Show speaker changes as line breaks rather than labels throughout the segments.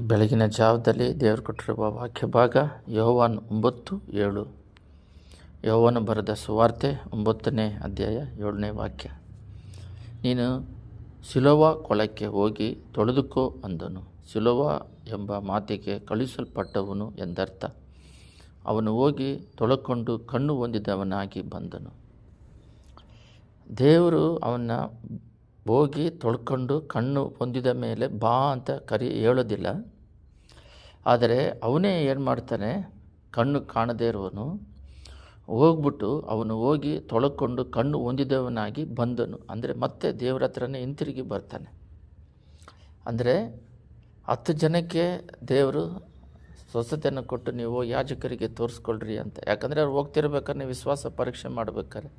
ಬೆಳಗಿನ ಜಾವದಲ್ಲಿ ದೇವರು ಕೊಟ್ಟಿರುವ ವಾಕ್ಯ ಭಾಗ ಯೋವಾನ್ ಒಂಬತ್ತು ಏಳು. ಯೋವನು ಬರೆದ ಸುವಾರ್ತೆ ಒಂಬತ್ತನೇ ಅಧ್ಯಾಯ ಏಳನೇ ವಾಕ್ಯ. ನೀನು ಸಿಲೋವ ಕೊಳಕ್ಕೆ ಹೋಗಿ ತೊಳೆದುಕೋ ಅಂದನು. ಸಿಲೋವ ಎಂಬ ಮಾತಿಗೆ ಕಳುಹಿಸಲ್ಪಟ್ಟವನು ಎಂದರ್ಥ. ಅವನು ಹೋಗಿ ತೊಳಕೊಂಡು ಕಣ್ಣು ಹೊಂದಿದವನಾಗಿ ಬಂದನು. ದೇವರು ಅವನ್ನ ಹೋಗಿ ತೊಳ್ಕೊಂಡು ಕಣ್ಣು ಹೊಂದಿದ ಮೇಲೆ ಬಾ ಅಂತ ಕರಿ ಹೇಳೋದಿಲ್ಲ. ಆದರೆ ಅವನೇ ಏನು ಮಾಡ್ತಾನೆ? ಕಣ್ಣು ಕಾಣದೇ ಇರುವನು ಹೋಗ್ಬಿಟ್ಟು ಅವನು ಹೋಗಿ ತೊಳ್ಕೊಂಡು ಕಣ್ಣು ಹೊಂದಿದವನಾಗಿ ಬಂದನು. ಅಂದರೆ ಮತ್ತೆ ದೇವರ ಹತ್ರನೇ ಹಿಂತಿರುಗಿ ಬರ್ತಾನೆ. ಅಂದರೆ ಹತ್ತು ಜನಕ್ಕೆ ದೇವರು ಸ್ವಸ್ಥತೆಯನ್ನು ಕೊಟ್ಟು ನೀವು ಯಾಜಕರಿಗೆ ತೋರಿಸ್ಕೊಳ್ರಿ ಅಂತ. ಯಾಕಂದರೆ ಅವ್ರು ಹೋಗ್ತಿರ್ಬೇಕಾದ್ರೆ ವಿಶ್ವಾಸ ಪರೀಕ್ಷೆ ಮಾಡ್ಬೇಕಾದ್ರೆ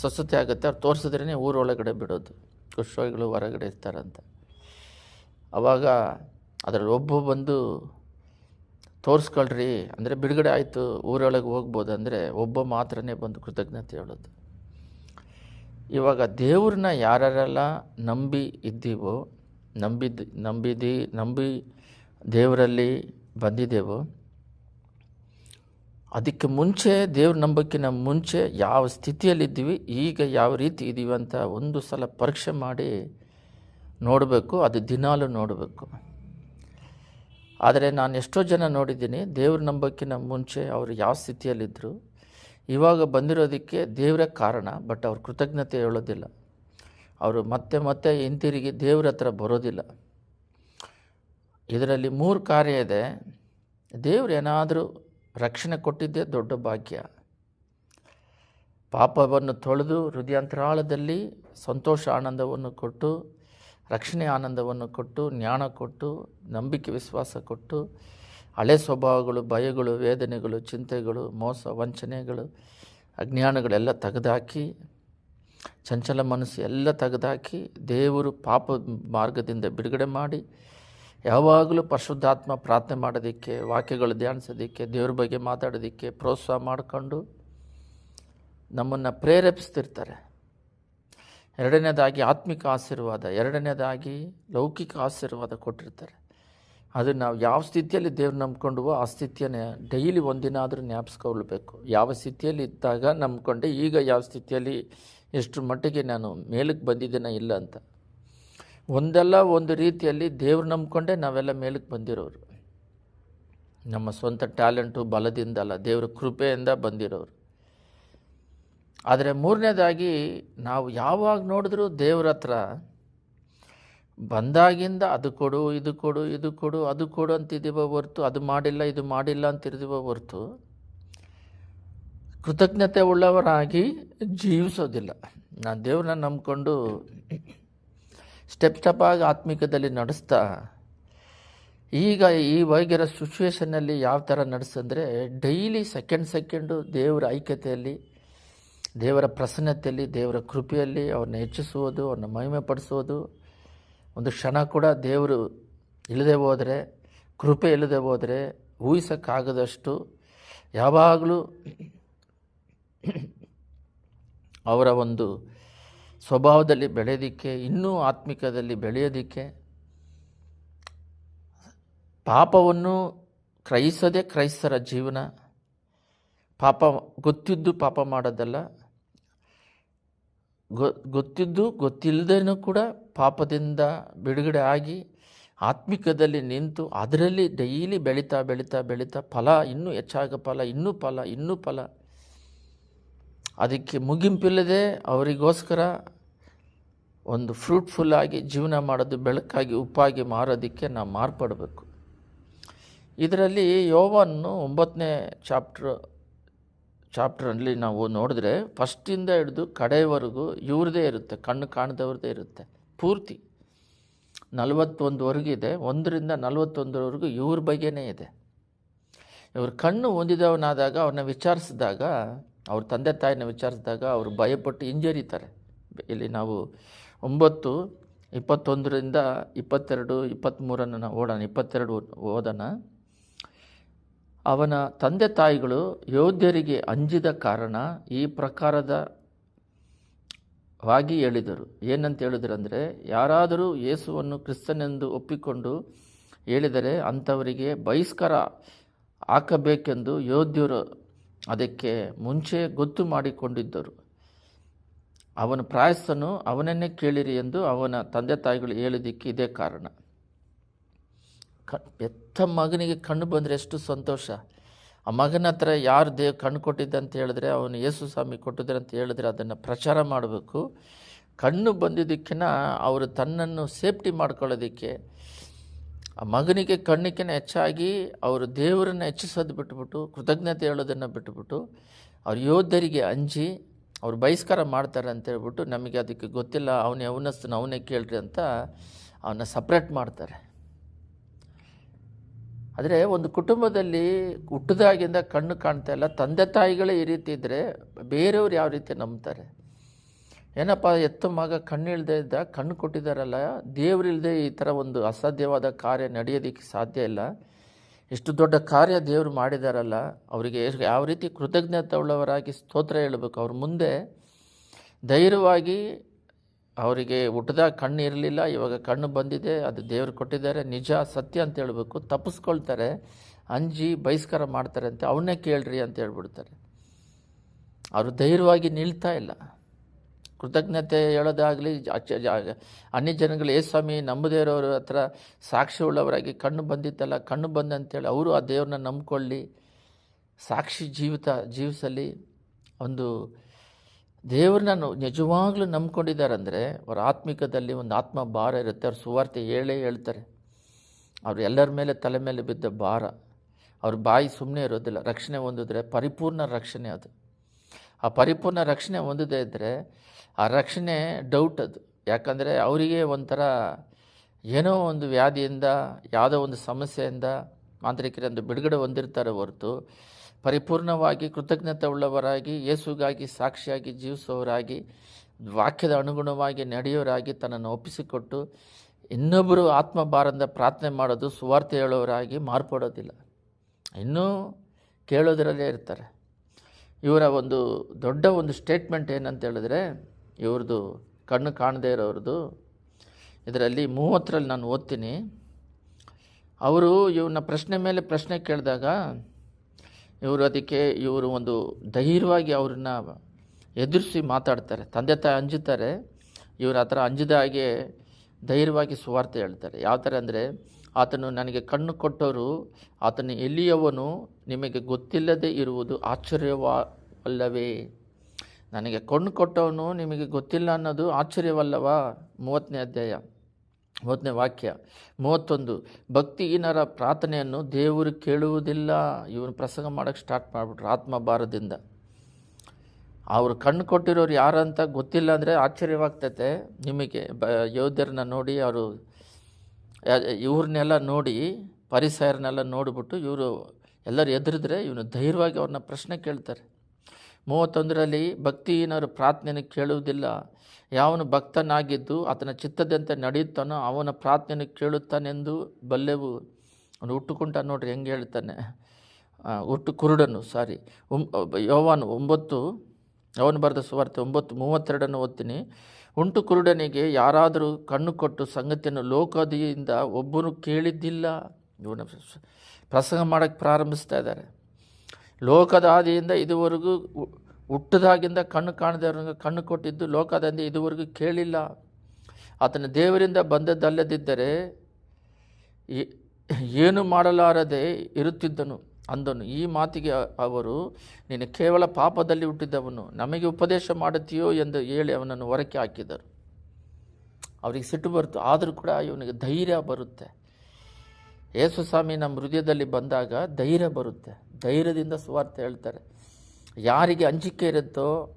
ಸ್ವಸ್ಥತೆ ಆಗುತ್ತೆ, ಅವ್ರು ತೋರಿಸಿದ್ರೇ ಊರೊಳಗಡೆ ಬಿಡೋದು. ಕುಷ್ಠರೋಗಿಗಳು ಹೊರಗಡೆ ಇರ್ತಾರಂತೆ. ಆವಾಗ ಅದರಲ್ಲಿ ಒಬ್ಬ ಬಂದು ತೋರಿಸ್ಕೊಳ್ರಿ, ಅಂದರೆ ಬಿಡುಗಡೆ ಆಯಿತು, ಊರೊಳಗೆ ಹೋಗ್ಬೋದು ಅಂದರೆ ಒಬ್ಬ ಮಾತ್ರನೇ ಬಂದು ಕೃತಜ್ಞತೆ ಹೇಳೋದು. ಇವಾಗ ದೇವ್ರನ್ನ ಯಾರ್ಯಾರೆಲ್ಲ ನಂಬಿ ಇದ್ದೀವೋ ನಂಬಿದ್ದು ನಂಬಿದಿ, ನಂಬಿ ದೇವರಲ್ಲಿ ಬಂದಿದ್ದೇವೋ ಅದಕ್ಕೆ ಮುಂಚೆ ದೇವ್ರ ನಂಬಕ್ಕಿನ ಮುಂಚೆ ಯಾವ ಸ್ಥಿತಿಯಲ್ಲಿದ್ದೀವಿ, ಈಗ ಯಾವ ರೀತಿ ಇದ್ದೀವಿ ಅಂತ ಒಂದು ಸಲ ಪರೀಕ್ಷೆ ಮಾಡಿ ನೋಡಬೇಕು, ಅದು ದಿನಾಲು ನೋಡಬೇಕು. ಆದರೆ ನಾನು ಎಷ್ಟೋ ಜನ ನೋಡಿದ್ದೀನಿ, ದೇವ್ರ ನಂಬಕ್ಕಿನ ಮುಂಚೆ ಅವರು ಯಾವ ಸ್ಥಿತಿಯಲ್ಲಿದ್ದರು ಇವಾಗ ಬಂದಿರೋದಕ್ಕೆ ದೇವರೇ ಕಾರಣ, ಬಟ್ ಅವ್ರು ಕೃತಜ್ಞತೆ ಹೇಳೋದಿಲ್ಲ. ಅವರು ಮತ್ತೆ ಮತ್ತೆ ಹಿಂತಿರುಗಿ ದೇವ್ರ ಹತ್ರ ಬರೋದಿಲ್ಲ. ಇದರಲ್ಲಿ ಮೂರು ಕಾರ್ಯ ಇದೆ. ದೇವ್ರು ಏನಾದರೂ ರಕ್ಷಣೆ ಕೊಟ್ಟಿದ್ದೇ ದೊಡ್ಡ ಭಾಗ್ಯ. ಪಾಪವನ್ನು ತೊಳೆದು ಹೃದಯಾಂತರಾಳದಲ್ಲಿ ಸಂತೋಷ ಆನಂದವನ್ನು ಕೊಟ್ಟು, ರಕ್ಷಣೆ ಆನಂದವನ್ನು ಕೊಟ್ಟು, ಜ್ಞಾನ ಕೊಟ್ಟು, ನಂಬಿಕೆ ವಿಶ್ವಾಸ ಕೊಟ್ಟು, ಹಳೆ ಸ್ವಭಾವಗಳು, ಭಯಗಳು, ವೇದನೆಗಳು, ಚಿಂತೆಗಳು, ಮೋಸ, ವಂಚನೆಗಳು, ಅಜ್ಞಾನಗಳೆಲ್ಲ ತೆಗೆದುಹಾಕಿ ಚಂಚಲ ಮನಸ್ಸು ಎಲ್ಲ ತೆಗೆದುಹಾಕಿ ದೇವರು ಪಾಪ ಮಾರ್ಗದಿಂದ ಬಿಡುಗಡೆ ಮಾಡಿ ಯಾವಾಗಲೂ ಪರಿಶುದ್ಧಾತ್ಮ ಪ್ರಾರ್ಥನೆ ಮಾಡೋದಕ್ಕೆ, ವಾಕ್ಯಗಳು ಧ್ಯಾನಿಸೋದಕ್ಕೆ, ದೇವ್ರ ಬಗ್ಗೆ ಮಾತಾಡೋದಕ್ಕೆ ಪ್ರೋತ್ಸಾಹ ಮಾಡಿಕೊಂಡು ನಮ್ಮನ್ನು ಪ್ರೇರೇಪಿಸ್ತಿರ್ತಾರೆ. ಎರಡನೇದಾಗಿ ಆತ್ಮಿಕ ಆಶೀರ್ವಾದ, ಎರಡನೇದಾಗಿ ಲೌಕಿಕ ಆಶೀರ್ವಾದ ಕೊಟ್ಟಿರ್ತಾರೆ. ಅದು ನಾವು ಯಾವ ಸ್ಥಿತಿಯಲ್ಲಿ ದೇವ್ರು ನಂಬ್ಕೊಂಡ್ವೋ ಆ ಸ್ಥಿತಿಯನ್ನೇ ಡೈಲಿ ಒಂದಿನ ಆದರೂ ಯಾವ ಸ್ಥಿತಿಯಲ್ಲಿ ಇದ್ದಾಗ ನಂಬ್ಕೊಂಡೆ, ಈಗ ಯಾವ ಸ್ಥಿತಿಯಲ್ಲಿ ಎಷ್ಟು ಮಟ್ಟಿಗೆ ನಾನು ಮೇಲಕ್ಕೆ ಬಂದಿದ್ದೇನೆ ಇಲ್ಲ ಅಂತ. ಒಂದಲ್ಲ ಒಂದು ರೀತಿಯಲ್ಲಿ ದೇವ್ರು ನಂಬಿಕೊಂಡೇ ನಾವೆಲ್ಲ ಮೇಲಕ್ಕೆ ಬಂದಿರೋರು. ನಮ್ಮ ಸ್ವಂತ ಟ್ಯಾಲೆಂಟು ಬಲದಿಂದಲ್ಲ, ದೇವ್ರ ಕೃಪೆಯಿಂದ ಬಂದಿರೋರು. ಆದರೆ ಮೂರನೇದಾಗಿ, ನಾವು ಯಾವಾಗ ನೋಡಿದ್ರೂ ದೇವ್ರ ಹತ್ರ ಬಂದಾಗಿಂದ ಅದು ಕೊಡು, ಇದು ಕೊಡು ಇದು ಕೊಡು, ಅದು ಕೊಡು ಅಂತಿದ್ದೀವೋ ಹೊರ್ತು, ಅದು ಮಾಡಿಲ್ಲ, ಇದು ಮಾಡಿಲ್ಲ ಅಂತಿರ್ತೀವೋ ಹೊರ್ತು ಕೃತಜ್ಞತೆ ಉಳ್ಳವರಾಗಿ ಜೀವಿಸೋದಿಲ್ಲ. ನಾನು ದೇವ್ರನ್ನ ನಂಬ್ಕೊಂಡು ಸ್ಟೆಪ್ ಸ್ಟೆಪ್ ಆಗಿ ಆತ್ಮಿಕದಲ್ಲಿ ನಡೆಸ್ತಾ, ಈಗ ಈ ಹೋಗಿರೋ ಸಿಚುವೇಷನ್ನಲ್ಲಿ ಯಾವ ಥರ ನಡೆಸಂದರೆ ಡೈಲಿ ಸೆಕೆಂಡ್ ಸೆಕೆಂಡು ದೇವರ ಐಕ್ಯತೆಯಲ್ಲಿ, ದೇವರ ಪ್ರಸನ್ನತೆಯಲ್ಲಿ, ದೇವರ ಕೃಪೆಯಲ್ಲಿ ಅವ್ರನ್ನ ಹೆಚ್ಚಿಸುವುದು, ಅವ್ರನ್ನ ಮಹಿಮೆ ಪಡಿಸೋದು ಒಂದು ಕ್ಷಣ ಕೂಡ ದೇವರು ಇಲ್ಲದೆ ಹೋದರೆ, ಕೃಪೆ ಇಲ್ಲದೆ ಹೋದರೆ ಊಹಿಸೋಕ್ಕಾಗದಷ್ಟು ಯಾವಾಗಲೂ ಅವರ ಒಂದು ಸ್ವಭಾವದಲ್ಲಿ ಬೆಳೆಯೋದಕ್ಕೆ, ಇನ್ನೂ ಆತ್ಮಿಕದಲ್ಲಿ ಬೆಳೆಯೋದಕ್ಕೆ, ಪಾಪವನ್ನು ಕ್ರೈಸದೆ ಕ್ರೈಸ್ತರ ಜೀವನ, ಪಾಪ ಗೊತ್ತಿದ್ದು ಪಾಪ ಮಾಡೋದಲ್ಲ ಗೊತ್ತಿದ್ದು ಗೊತ್ತಿಲ್ಲದೇನೂ ಕೂಡ ಪಾಪದಿಂದ ಬಿಡುಗಡೆ ಆಗಿ ಆತ್ಮಿಕದಲ್ಲಿ ನಿಂತು ಅದರಲ್ಲಿ ಡೈಲಿ ಬೆಳೀತಾ ಬೆಳೀತಾ ಬೆಳೀತಾ ಫಲ, ಇನ್ನೂ ಹೆಚ್ಚಾಗ ಫಲ, ಇನ್ನೂ ಫಲ ಇನ್ನೂ ಫಲ, ಅದಕ್ಕೆ ಮುಗಿಂಪಿಲ್ಲದೆ ಅವರಿಗೋಸ್ಕರ ಒಂದು ಫ್ರೂಟ್ಫುಲ್ಲಾಗಿ ಜೀವನ ಮಾಡೋದು, ಬೆಳಕಾಗಿ, ಉಪ್ಪಾಗಿ ಮಾರೋದಕ್ಕೆ ನಾವು ಮಾರ್ಪಡಬೇಕು. ಇದರಲ್ಲಿ ಯೋವನ್ನು ಒಂಬತ್ತನೇ ಚಾಪ್ಟ್ರ್, ಚಾಪ್ಟ್ರಲ್ಲಿ ನಾವು ನೋಡಿದ್ರೆ ಫಸ್ಟಿಂದ ಹಿಡಿದು ಕಡೆಯವರೆಗೂ ಇವ್ರದೇ ಇರುತ್ತೆ, ಕಣ್ಣು ಕಾಣದವ್ರದ್ದೇ ಇರುತ್ತೆ, ಪೂರ್ತಿ. ನಲವತ್ತೊಂದುವರೆಗಿದೆ ಒಂದರಿಂದ ನಲವತ್ತೊಂದರವರೆಗೂ ಇವ್ರ ಬಗ್ಗೆನೇ ಇದೆ. ಇವ್ರ ಕಣ್ಣು ಹೊಂದಿದವನಾದಾಗ ಅವ್ರನ್ನ ವಿಚಾರಿಸಿದಾಗ, ಅವ್ರ ತಂದೆ ತಾಯಿನ ವಿಚಾರಿಸಿದಾಗ ಅವರು ಭಯಪಟ್ಟು ಹಿಂಜರಿತಾರೆ. ಇಲ್ಲಿ ನಾವು ಒಂಬತ್ತು, ಇಪ್ಪತ್ತೊಂದರಿಂದ ಇಪ್ಪತ್ತೆರಡು, ಇಪ್ಪತ್ತ್ಮೂರನ್ನು ನಾವು ಓಡೋಣ. ಇಪ್ಪತ್ತೆರಡು ಓದೋಣ. ಅವನ ತಂದೆ ತಾಯಿಗಳು ಯೋಧ್ಯರಿಗೆ ಅಂಜಿದ ಕಾರಣ ಈ ಪ್ರಕಾರದ ವಾಗಿ ಹೇಳಿದರು. ಏನಂತ ಹೇಳಿದ್ರು ಅಂದರೆ, ಯಾರಾದರೂ ಯೇಸುವನ್ನು ಕ್ರಿಸ್ತನೆಂದು ಒಪ್ಪಿಕೊಂಡು ಹೇಳಿದರೆ ಅಂಥವರಿಗೆ ಬಹಿಷ್ಕಾರ ಹಾಕಬೇಕೆಂದು ಯೋಧ್ಯರು ಅದಕ್ಕೆ ಮುಂಚೆ ಗೊತ್ತು ಮಾಡಿಕೊಂಡಿದ್ದರು. ಅವನ ಪ್ರಾಯಸ್ಸನ್ನು ಅವನನ್ನೇ ಕೇಳಿರಿ ಎಂದು ಅವನ ತಂದೆ ತಾಯಿಗಳು ಹೇಳಿದ್ದಕ್ಕೆ ಇದೇ ಕಾರಣ. ಕ ಎತ್ತ ಮಗನಿಗೆ ಕಣ್ಣು ಬಂದರೆ ಎಷ್ಟು ಸಂತೋಷ. ಆ ಮಗನ ಹತ್ರ ಯಾರು ದೇವ್ ಕಣ್ಣು ಕೊಟ್ಟಿದ್ದೆ ಅಂತ ಹೇಳಿದ್ರೆ, ಅವನು ಯೇಸು ಸ್ವಾಮಿ ಕೊಟ್ಟಿದ್ರೆ ಅಂತ ಹೇಳಿದ್ರೆ ಅದನ್ನು ಪ್ರಚಾರ ಮಾಡಬೇಕು. ಕಣ್ಣು ಬಂದಿದ್ದಕ್ಕಿನ ಅವರು ತನ್ನನ್ನು ಸೇಫ್ಟಿ ಮಾಡ್ಕೊಳ್ಳೋದಕ್ಕೆ, ಆ ಮಗನಿಗೆ ಕಣ್ಣಿಕ್ಕಿನ ಹೆಚ್ಚಾಗಿ ಅವರು ದೇವರನ್ನು ಹೆಚ್ಚಿಸೋದು ಬಿಟ್ಬಿಟ್ಟು, ಕೃತಜ್ಞತೆ ಹೇಳೋದನ್ನು ಬಿಟ್ಬಿಟ್ಟು, ಅವ್ರ ಯೋಧರಿಗೆ ಅಂಜಿ ಅವ್ರು ಬಹಿಷ್ಕಾರ ಮಾಡ್ತಾರೆ ಅಂತ ಹೇಳ್ಬಿಟ್ಟು ನಮಗೆ ಅದಕ್ಕೆ ಗೊತ್ತಿಲ್ಲ, ಅವನೇ ಅವನಸ್ತನ ಅವನೇ ಕೇಳ್ರಿ ಅಂತ ಅವನ್ನ ಸಪ್ರೇಟ್ ಮಾಡ್ತಾರೆ. ಆದರೆ ಒಂದು ಕುಟುಂಬದಲ್ಲಿ ಹುಟ್ಟಿದಾಗಿಂದ ಕಣ್ಣು ಕಾಣ್ತಾ ಇಲ್ಲ, ತಂದೆ ತಾಯಿಗಳೇ ಈ ರೀತಿ ಇದ್ದರೆ ಬೇರೆಯವ್ರು ಯಾವ ರೀತಿ ನಂಬ್ತಾರೆ? ಏನಪ್ಪ, ಎತ್ತ ಮಗ ಕಣ್ಣು ಇಲ್ಲದೆ ಇದ್ದ, ಕಣ್ಣು ಕೊಟ್ಟಿದ್ದಾರಲ್ಲ ದೇವರಿಲ್ಲದೆ ಈ ಥರ ಒಂದು ಅಸಾಧ್ಯವಾದ ಕಾರ್ಯ ನಡೆಯೋದಕ್ಕೆ ಸಾಧ್ಯ ಇಲ್ಲ. ಎಷ್ಟು ದೊಡ್ಡ ಕಾರ್ಯ ದೇವರು ಮಾಡಿದಾರಲ್ಲ, ಅವರಿಗೆ ಯಾವ ರೀತಿ ಕೃತಜ್ಞತೆ ಉಳ್ಳವರಾಗಿ ಸ್ತೋತ್ರ ಹೇಳಬೇಕು. ಅವ್ರ ಮುಂದೆ ಧೈರ್ಯವಾಗಿ ಅವರಿಗೆ ಹುಟ್ಟಿದಾಗ ಕಣ್ಣು ಇರಲಿಲ್ಲ, ಇವಾಗ ಕಣ್ಣು ಬಂದಿದೆ, ಅದು ದೇವರು ಕೊಟ್ಟಿದ್ದಾರೆ, ನಿಜ ಸತ್ಯ ಅಂತ ಹೇಳಬೇಕು. ತಪ್ಪಿಸ್ಕೊಳ್ತಾರೆ, ಅಂಜಿ ಬಹಿಷ್ಕಾರ ಮಾಡ್ತಾರೆ ಅಂತ, ಅವನ್ನೇ ಕೇಳ್ರಿ ಅಂತ ಹೇಳ್ಬಿಡ್ತಾರೆ. ಅವರು ಧೈರ್ಯವಾಗಿ ನಿಲ್ತಾ ಇಲ್ಲ. ಕೃತಜ್ಞತೆ ಹೇಳೋದಾಗಲಿ ಅನ್ಯ ಜನಗಳು, ಏ ಸ್ವಾಮಿ, ನಂಬದೇ ಇರೋರ ಹತ್ರ ಸಾಕ್ಷಿ ಉಳ್ಳವರಾಗಿ ಕಣ್ಣು ಬಂದಿತ್ತಲ್ಲ, ಕಣ್ಣು ಬಂದಂತೇಳಿ ಅವರು ಆ ದೇವ್ರನ್ನ ನಂಬ್ಕೊಳ್ಳಿ. ಸಾಕ್ಷಿ ಜೀವಿತ, ಜೀವಿಸಲಿ. ಒಂದು ದೇವ್ರನ್ನ ನಿಜವಾಗ್ಲೂ ನಂಬ್ಕೊಂಡಿದ್ದಾರೆ ಅಂದರೆ ಅವರ ಆತ್ಮಿಕದಲ್ಲಿ ಒಂದು ಆತ್ಮ ಭಾರ ಇರುತ್ತೆ. ಅವ್ರ ಸುವಾರ್ತೆ ಹೇಳೇ ಹೇಳ್ತಾರೆ. ಅವರು ಎಲ್ಲರ ಮೇಲೆ ತಲೆ ಮೇಲೆ ಬಿದ್ದ ಭಾರ. ಅವ್ರ ಬಾಯಿ ಸುಮ್ಮನೆ ಇರೋದಿಲ್ಲ. ರಕ್ಷಣೆ ಹೊಂದಿದ್ರೆ ಪರಿಪೂರ್ಣ ರಕ್ಷಣೆ ಅದು. ಆ ಪರಿಪೂರ್ಣ ರಕ್ಷಣೆ ಹೊಂದದೇ ಇದ್ದರೆ ಆ ರಕ್ಷಣೆ ಡೌಟ್ ಅದು. ಯಾಕಂದರೆ ಅವರಿಗೆ ಒಂಥರ ಏನೋ ಒಂದು ವ್ಯಾಧಿಯಿಂದ, ಯಾವುದೋ ಒಂದು ಸಮಸ್ಯೆಯಿಂದ ಮಾಂತ್ರಿಕರಿಂದ ಬಿಡುಗಡೆ ಹೊಂದಿರ್ತಾರೆ ಹೊರತು ಪರಿಪೂರ್ಣವಾಗಿ ಕೃತಜ್ಞತೆ ಉಳ್ಳವರಾಗಿ, ಯೇಸುಗಾಗಿ ಸಾಕ್ಷಿಯಾಗಿ ಜೀವಿಸುವವರಾಗಿ, ವಾಕ್ಯದ ಅನುಗುಣವಾಗಿ ನಡೆಯೋರಾಗಿ ತನ್ನನ್ನು ಒಪ್ಪಿಸಿಕೊಟ್ಟು ಇನ್ನೊಬ್ಬರು ಆತ್ಮಭಾರದಿಂದ ಪ್ರಾರ್ಥನೆ ಮಾಡೋದು ಸುವಾರ್ತೆ ಹೇಳೋರಾಗಿ ಮಾರ್ಪಡೋದಿಲ್ಲ. ಇನ್ನೂ ಕೇಳೋದರಲ್ಲೇ ಇರ್ತಾರೆ. ಇವರ ಒಂದು ದೊಡ್ಡ ಒಂದು ಸ್ಟೇಟ್ಮೆಂಟ್ ಏನಂತ ಹೇಳಿದ್ರೆ, ಇವ್ರದ್ದು ಕಣ್ಣು ಕಾಣದೇ ಇರೋರದು ಇದರಲ್ಲಿ ಮೂವತ್ತರಲ್ಲಿ ನಾನು ಓದ್ತೀನಿ. ಅವರು ಇವನ್ನ ಪ್ರಶ್ನೆ ಮೇಲೆ ಪ್ರಶ್ನೆ ಕೇಳಿದಾಗ, ಇವರು ಅದಕ್ಕೆ, ಇವರು ಒಂದು ಧೈರ್ಯವಾಗಿ ಅವ್ರನ್ನ ಎದುರಿಸಿ ಮಾತಾಡ್ತಾರೆ. ತಂದೆ ತಾಯಿ ಅಂಜುತ್ತಾರೆ. ಇವರು ಆ ಥರ ಅಂಜಿದ ಹಾಗೆ ಧೈರ್ಯವಾಗಿ ಸುವಾರ್ತೆ ಹೇಳ್ತಾರೆ. ಯಾವ ಥರ ಅಂದರೆ, ಆತನು ನನಗೆ ಕಣ್ಣು ಕೊಟ್ಟವರು, ಆತನು ಎಲ್ಲಿಯವನು, ನಿಮಗೆ ಗೊತ್ತಿಲ್ಲದೆ ಇರುವುದು ಆಶ್ಚರ್ಯವಲ್ಲವೇ ನನಗೆ ಕಣ್ಣು ಕೊಟ್ಟವನು ನಿಮಗೆ ಗೊತ್ತಿಲ್ಲ ಅನ್ನೋದು ಆಶ್ಚರ್ಯವಲ್ಲವಾ? ಮೂವತ್ತನೇ ಅಧ್ಯಾಯ, ಮೂವತ್ತನೇ ವಾಕ್ಯ. ಮೂವತ್ತೊಂದು, ಭಕ್ತಿಹೀನರ ಪ್ರಾರ್ಥನೆಯನ್ನು ದೇವರು ಕೇಳುವುದಿಲ್ಲ. ಇವನು ಪ್ರಸಂಗ ಮಾಡೋಕ್ಕೆ ಸ್ಟಾರ್ಟ್ ಮಾಡಿಬಿಟ್ರು ಆತ್ಮಭಾರದಿಂದ. ಅವರು ಕಣ್ಣು ಕೊಟ್ಟಿರೋರು ಯಾರಂತ ಗೊತ್ತಿಲ್ಲ ಅಂದರೆ ಆಶ್ಚರ್ಯವಾಗ್ತೈತೆ. ನಿಮಗೆ ಬ ಯೋಧರನ್ನ ನೋಡಿ, ಅವರು ಇವ್ರನ್ನೆಲ್ಲ ನೋಡಿ ಪರಿಸರನ್ನೆಲ್ಲ ನೋಡಿಬಿಟ್ಟು ಇವರು ಎಲ್ಲರೂ ಎದುರಿದ್ರೆ ಇವನು ಧೈರ್ಯವಾಗಿ ಅವ್ರನ್ನ ಪ್ರಶ್ನೆ ಕೇಳ್ತಾರೆ. ಮೂವತ್ತೊಂದರಲ್ಲಿ ಭಕ್ತಿಹೀನರು ಪ್ರಾರ್ಥನೆಯನ್ನು ಕೇಳುವುದಿಲ್ಲ. ಯಾವನು ಭಕ್ತನಾಗಿದ್ದು ಆತನ ಚಿತ್ತದಂತೆ ನಡೆಯುತ್ತಾನೋ ಅವನ ಪ್ರಾರ್ಥನೆಯನ್ನು ಕೇಳುತ್ತಾನೆಂದು ಬಲ್ಲೆವು. ಅವನು ಹುಟ್ಟುಕೊಂಡ ನೋಡ್ರಿ ಹೆಂಗೆ ಹೇಳ್ತಾನೆ. ಹುಟ್ಟು ಕುರುಡನು ಸಾರಿ ಯೋವಾನು ಒಂಬತ್ತು ಅವನು ಬರೆದ ಸುವಾರ್ತೆ ಒಂಬತ್ತು, ಮೂವತ್ತೆರಡನ್ನು ಓದ್ತೀನಿ. ಉಂಟು ಕುರುಡನಿಗೆ ಯಾರಾದರೂ ಕಣ್ಣು ಕೊಟ್ಟು ಸಂಗತಿಯನ್ನು ಲೋಕದಿಯಿಂದ ಒಬ್ಬನು ಕೇಳಿದ್ದಿಲ್ಲ. ಇವನ ಪ್ರಸಂಗ ಮಾಡೋಕ್ಕೆ ಪ್ರಾರಂಭಿಸ್ತಾ ಇದ್ದಾರೆ. ಲೋಕದ ಆದಿಯಿಂದ ಇದುವರೆಗೂ ಹುಟ್ಟದಾಗಿಂದ ಕಣ್ಣು ಕಾಣದವ್ರಿಗೆ ಕಣ್ಣು ಕೊಟ್ಟಿದ್ದು ಲೋಕದಿಂದ ಇದುವರೆಗೂ ಕೇಳಿಲ್ಲ. ಆತನ ದೇವರಿಂದ ಬಂದದ್ದಲ್ಲದಿದ್ದರೆ ಏನು ಮಾಡಲಾರದೆ ಇರುತ್ತಿದ್ದನು ಅಂದನು. ಈ ಮಾತಿಗೆ ಅವರು, ನೀನು ಕೇವಲ ಪಾಪದಲ್ಲಿ ಹುಟ್ಟಿದ್ದವನು ನಮಗೆ ಉಪದೇಶ ಮಾಡುತ್ತೀಯೋ ಎಂದು ಹೇಳಿ ಅವನನ್ನು ಹೊರಕ್ಕೆ ಹಾಕಿದರು. ಅವರಿಗೆ ಸಿಟ್ಟು ಬರುತ್ತೆ, ಆದರೂ ಕೂಡ ಇವನಿಗೆ ಧೈರ್ಯ ಬರುತ್ತೆ. ಯೇಸು ಸ್ವಾಮಿ ನಮ್ಮ ಹೃದಯದಲ್ಲಿ ಬಂದಾಗ ಧೈರ್ಯ ಬರುತ್ತೆ. ಧೈರ್ಯದಿಂದ ಸುವಾರ್ತೆ ಹೇಳ್ತಾರೆ. ಯಾರಿಗೆ ಅಂಜಿಕೆ ಇರುತ್ತೋ,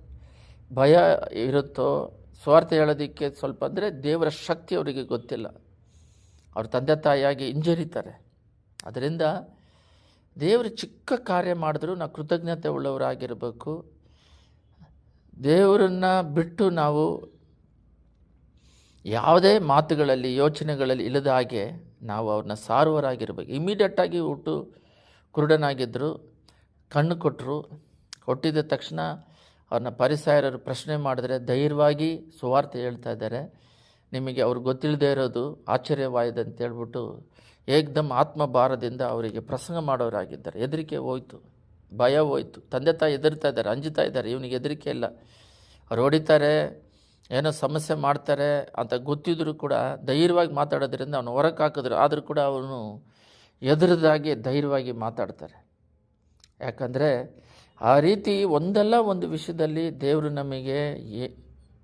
ಭಯ ಇರುತ್ತೋ ಸ್ವಾರ್ಥ ಹೇಳೋದಕ್ಕೆ ಸ್ವಲ್ಪ ಅಂದರೆ ದೇವರ ಶಕ್ತಿ ಅವರಿಗೆ ಗೊತ್ತಿಲ್ಲ. ಅವ್ರ ತಂದೆ ತಾಯಿಯಾಗಿ ಹಿಂಜರಿತಾರೆ. ಅದರಿಂದ ದೇವರು ಚಿಕ್ಕ ಕಾರ್ಯ ಮಾಡಿದ್ರೂ ನಾವು ಕೃತಜ್ಞತೆ ಉಳ್ಳವರಾಗಿರಬೇಕು. ದೇವರನ್ನು ಬಿಟ್ಟು ನಾವು ಯಾವುದೇ ಮಾತುಗಳಲ್ಲಿ, ಯೋಚನೆಗಳಲ್ಲಿ ಇಲ್ಲದ ಹಾಗೆ ನಾವು ಅವ್ರನ್ನ ಸಾರುವರಾಗಿರ್ಬೇಕು ಇಮಿಡಿಯೇಟಾಗಿ ಹುಟ್ಟು ಕುರುಡನಾಗಿದ್ದರು ಕಣ್ಣು ಕೊಟ್ಟರು ಕೊಟ್ಟಿದ್ದ ತಕ್ಷಣ ಅವ್ರನ್ನ ಪರಿಸಾಯರರು ಪ್ರಶ್ನೆ ಮಾಡಿದ್ರೆ ಧೈರ್ಯವಾಗಿ ಸುವಾರ್ತೆ ಹೇಳ್ತಾ ಇದ್ದಾರೆ. ನಿಮಗೆ ಅವ್ರು ಗೊತ್ತಿಲ್ಲದೆ ಇರೋದು ಆಶ್ಚರ್ಯವಾಯಿದೆ ಅಂತ ಹೇಳ್ಬಿಟ್ಟು ಏಕ್ದಮ್ ಆತ್ಮಭಾರದಿಂದ ಅವರಿಗೆ ಪ್ರಸಂಗ ಮಾಡೋರಾಗಿದ್ದಾರೆ. ಹೆದರಿಕೆ ಹೋಯ್ತು, ಭಯ ಹೋಯ್ತು. ತಂದೆ ತಾಯಿ ಹೆದರ್ತಾ ಇದ್ದಾರೆ ಅಂಜುತ್ತಾ ಇದ್ದಾರೆ. ಇವನಿಗೆ ಹೆದರಿಕೆ ಇಲ್ಲ. ಅವ್ರು ಹೊಡಿತಾರೆ, ಏನೋ ಸಮಸ್ಯೆ ಮಾಡ್ತಾರೆ ಅಂತ ಗೊತ್ತಿದ್ರೂ ಕೂಡ ಧೈರ್ಯವಾಗಿ ಮಾತಾಡೋದ್ರಿಂದ ಅವನು ಹೊರಕ್ಕೆ ಹಾಕಿದ್ರು. ಆದರೂ ಕೂಡ ಅವನು ಎದುರದಾಗಿ ಧೈರ್ಯವಾಗಿ ಮಾತಾಡ್ತಾರೆ. ಯಾಕಂದರೆ ಆ ರೀತಿ ಒಂದಲ್ಲ ಒಂದು ವಿಷಯದಲ್ಲಿ ದೇವರು ನಮಗೆ ಏ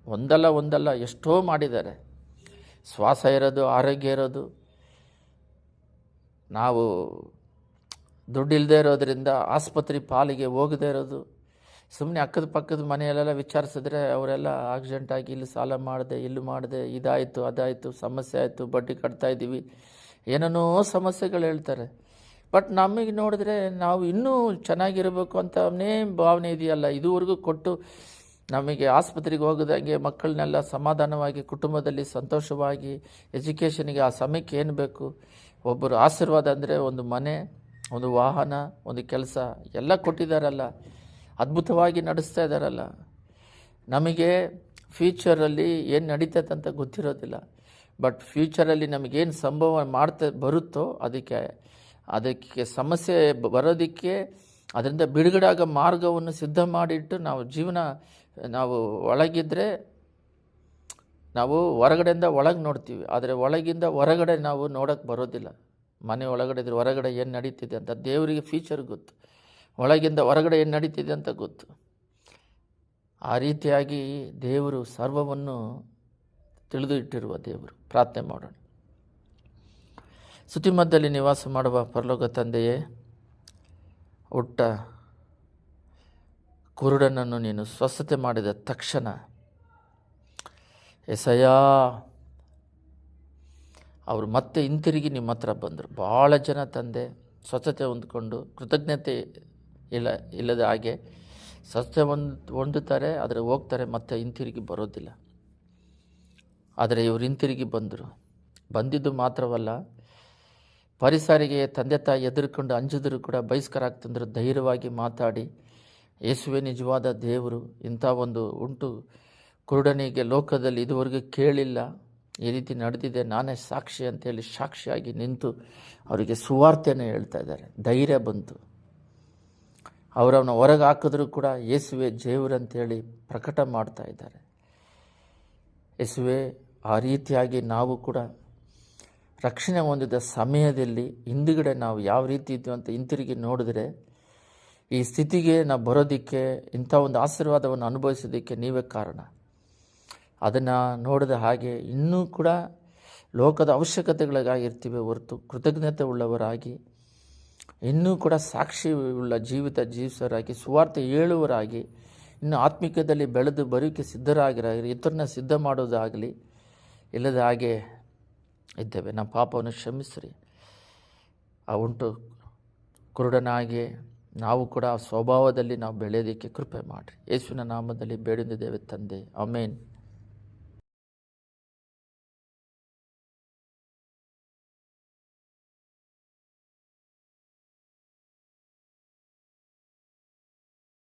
ಒಂದಲ್ಲ ಒಂದಲ್ಲ ಎಷ್ಟೋ ಮಾಡಿದ್ದಾರೆ. ಶ್ವಾಸ ಇರೋದು, ಆರೋಗ್ಯ ಇರೋದು. ನಾವು ದುಡ್ಡಿಲ್ಲದೆ ಇರೋದರಿಂದ ಆಸ್ಪತ್ರೆ ಪಾಲಿಗೆ ಹೋಗದೇ ಇರೋದು. ಸುಮ್ಮನೆ ಅಕ್ಕದ ಪಕ್ಕದ ಮನೆಯಲ್ಲೆಲ್ಲ ವಿಚಾರಿಸಿದ್ರೆ ಅವರೆಲ್ಲ ಆಕ್ಸಿಡೆಂಟ್ ಇಲ್ಲಿ ಸಾಲ ಮಾಡಿದೆ, ಇಲ್ಲಿ ಮಾಡಿದೆ, ಇದಾಯಿತು, ಅದಾಯಿತು, ಸಮಸ್ಯೆ ಆಯಿತು, ಬಡ್ಡಿ ಕಟ್ತಾ ಇದ್ದೀವಿ. ಏನೇನೋ ಸಮಸ್ಯೆಗಳು ಹೇಳ್ತಾರೆ. ಬಟ್ ನಮಗೆ ನೋಡಿದ್ರೆ ನಾವು ಇನ್ನೂ ಚೆನ್ನಾಗಿರಬೇಕು ಅಂತನೇ ಭಾವನೆ ಇದೆಯಲ್ಲ. ಇದುವರೆಗೂ ಕೊಟ್ಟು ನಮಗೆ ಆಸ್ಪತ್ರೆಗೆ ಹೋಗದಂಗೆ ಮಕ್ಕಳನ್ನೆಲ್ಲ ಸಮಾಧಾನವಾಗಿ, ಕುಟುಂಬದಲ್ಲಿ ಸಂತೋಷವಾಗಿ, ಎಜುಕೇಷನಿಗೆ ಆ ಸಮಯಕ್ಕೆ ಏನು ಬೇಕು? ಒಬ್ಬರು ಆಶೀರ್ವಾದ ಅಂದರೆ ಒಂದು ಮನೆ, ಒಂದು ವಾಹನ, ಒಂದು ಕೆಲಸ, ಎಲ್ಲ ಕೊಟ್ಟಿದ್ದಾರಲ್ಲ ಅದ್ಭುತವಾಗಿ ನಡೆಸ್ತಾ ಇದ್ದಾರಲ್ಲ ನಮಗೆ ಫ್ಯೂಚರಲ್ಲಿ ಏನು ನಡೀತೈತೆ ಅಂತ ಗೊತ್ತಿರೋದಿಲ್ಲ. ಬಟ್ ಫ್ಯೂಚರಲ್ಲಿ ನಮಗೇನು ಸಂಭವ ಮಾಡ್ತಾ ಬರುತ್ತೋ ಅದಕ್ಕೆ ಅದಕ್ಕೆ ಸಮಸ್ಯೆ ಬರೋದಕ್ಕೆ ಅದರಿಂದ ಬಿಡುಗಡಾಗ ಮಾರ್ಗವನ್ನು ಸಿದ್ಧ ಮಾಡಿಟ್ಟು ನಾವು ಜೀವನ, ನಾವು ಒಳಗಿದ್ರೆ ನಾವು ಹೊರಗಡೆಯಿಂದ ಒಳಗೆ ನೋಡ್ತೀವಿ. ಆದರೆ ಒಳಗಿಂದ ಹೊರಗಡೆ ನಾವು ನೋಡೋಕ್ಕೆ ಬರೋದಿಲ್ಲ. ಮನೆ ಒಳಗಡೆ ಇದ್ರೆ ಹೊರಗಡೆ ಏನು ನಡೀತಿದೆ ಅಂತ ದೇವರಿಗೆ ಫ್ಯೂಚರ್ ಗೊತ್ತು. ಒಳಗಿಂದ ಹೊರಗಡೆ ಏನು ನಡೀತಿದೆ ಅಂತ ಗೊತ್ತು. ಆ ರೀತಿಯಾಗಿ ದೇವರು ಸರ್ವವನ್ನು ತಿಳಿದು ಇಟ್ಟಿರುವ ದೇವರು. ಪ್ರಾರ್ಥನೆ ಮಾಡೋಣ. ಸುತಿಮದ್ದಲ್ಲಿ ನಿವಾಸ ಮಾಡುವ ಪರಲೋಕ ತಂದೆಯೇ, ಹುಟ್ಟ ಕುರುಡನನ್ನು ನೀನು ಸ್ವಸ್ಥತೆ ಮಾಡಿದ ತಕ್ಷಣ ಎಸಯಾ ಅವರು ಮತ್ತೆ ಹಿಂತಿರುಗಿ ನಿಮ್ಮ ಹತ್ರ ಬಂದರು. ಭಾಳ ಜನ ತಂದೆ ಸ್ವಚ್ಛತೆ ಹೊಂದ್ಕೊಂಡು ಕೃತಜ್ಞತೆ ಇಲ್ಲ, ಇಲ್ಲದ ಹಾಗೆ ಸ್ವಚ್ಛತೆ ಹೊಂದ್, ಹೊಂದುತ್ತಾರೆ, ಆದರೆ ಹೋಗ್ತಾರೆ, ಮತ್ತೆ ಹಿಂತಿರುಗಿ ಬರೋದಿಲ್ಲ. ಆದರೆ ಇವರು ಹಿಂತಿರುಗಿ ಬಂದರು. ಬಂದಿದ್ದು ಮಾತ್ರವಲ್ಲ, ಪರಿಸರಿಗೆ ತಂದೆ ತಾಯಿ ಎದುರುಕೊಂಡು ಅಂಜಿದ್ರು ಕೂಡ ಬಹಿಷ್ಕರಾಗ್ತಂದ್ರು ಧೈರ್ಯವಾಗಿ ಮಾತಾಡಿ, ಯೇಸುವೆ, ನಿಜವಾದ ದೇವರು, ಇಂಥ ಒಂದು ಉಂಟು. ಕುರುಡನಿಗೆ ಲೋಕದಲ್ಲಿ ಇದುವರೆಗೂ ಕೇಳಿಲ್ಲ. ಈ ರೀತಿ ನಡೆದಿದೆ, ನಾನೇ ಸಾಕ್ಷಿ ಅಂತೇಳಿ ಸಾಕ್ಷಿಯಾಗಿ ನಿಂತು ಅವರಿಗೆ ಸುವಾರ್ತೆಯನ್ನು ಹೇಳ್ತಾ ಇದ್ದಾರೆ. ಧೈರ್ಯ ಬಂತು. ಅವರವನ್ನ ಹೊರಗೆ ಹಾಕಿದ್ರು ಕೂಡ ಯೇಸುವೆ ಜೇವರಂತೇಳಿ ಪ್ರಕಟ ಮಾಡ್ತಾ ಇದ್ದಾರೆ. ಯೇಸುವೆ ಆ ರೀತಿಯಾಗಿ ನಾವು ಕೂಡ ರಕ್ಷಣೆ ಹೊಂದಿದ ಸಮಯದಲ್ಲಿ ಹಿಂದುಗಡೆ ನಾವು ಯಾವ ರೀತಿ ಇದ್ದೀವಿ ಅಂತ ಹಿಂತಿರುಗಿ ನೋಡಿದ್ರೆ, ಈ ಸ್ಥಿತಿಗೆ ನಾವು ಬರೋದಕ್ಕೆ, ಇಂಥ ಒಂದು ಆಶೀರ್ವಾದವನ್ನು ಅನುಭವಿಸೋದಕ್ಕೆ ನೀವೇ ಕಾರಣ. ಅದನ್ನು ನೋಡಿದ ಹಾಗೆ ಇನ್ನೂ ಕೂಡ ಲೋಕದ ಅವಶ್ಯಕತೆಗಳಿಗಾಗಿರ್ತೀವಿ ಹೊರತು ಕೃತಜ್ಞತೆ ಉಳ್ಳವರಾಗಿ, ಇನ್ನೂ ಕೂಡ ಸಾಕ್ಷಿ ಉಳ್ಳ ಜೀವಿತ ಜೀವಿಸರಾಗಿ, ಸುವಾರ್ತೆ ಹೇಳುವರಾಗಿ ಇನ್ನು ಆತ್ಮಿಕದಲ್ಲಿ ಬೆಳೆದು ಬರೋಕ್ಕೆ ಸಿದ್ಧರಾಗಿರ, ಇತರನ್ನ ಸಿದ್ಧ ಮಾಡೋದಾಗಲಿ ಇಲ್ಲದ ಹಾಗೆ ಇದ್ದೇವೆ. ನಮ್ಮ ಪಾಪವನ್ನು ಕ್ಷಮಿಸ್ರಿ. ಆ ಉಂಟು ಕುರುಡನಾಗಿ ನಾವು ಕೂಡ ಸ್ವಭಾವದಲ್ಲಿ ನಾವು ಬೆಳೆಯೋದಕ್ಕೆ ಕೃಪೆ ಮಾಡಿರಿ. ಯೇಸುವಿನ ನಾಮದಲ್ಲಿ ಬೇಡಿದ್ದೇವೆ ತಂದೆ. ಅಮೇನ್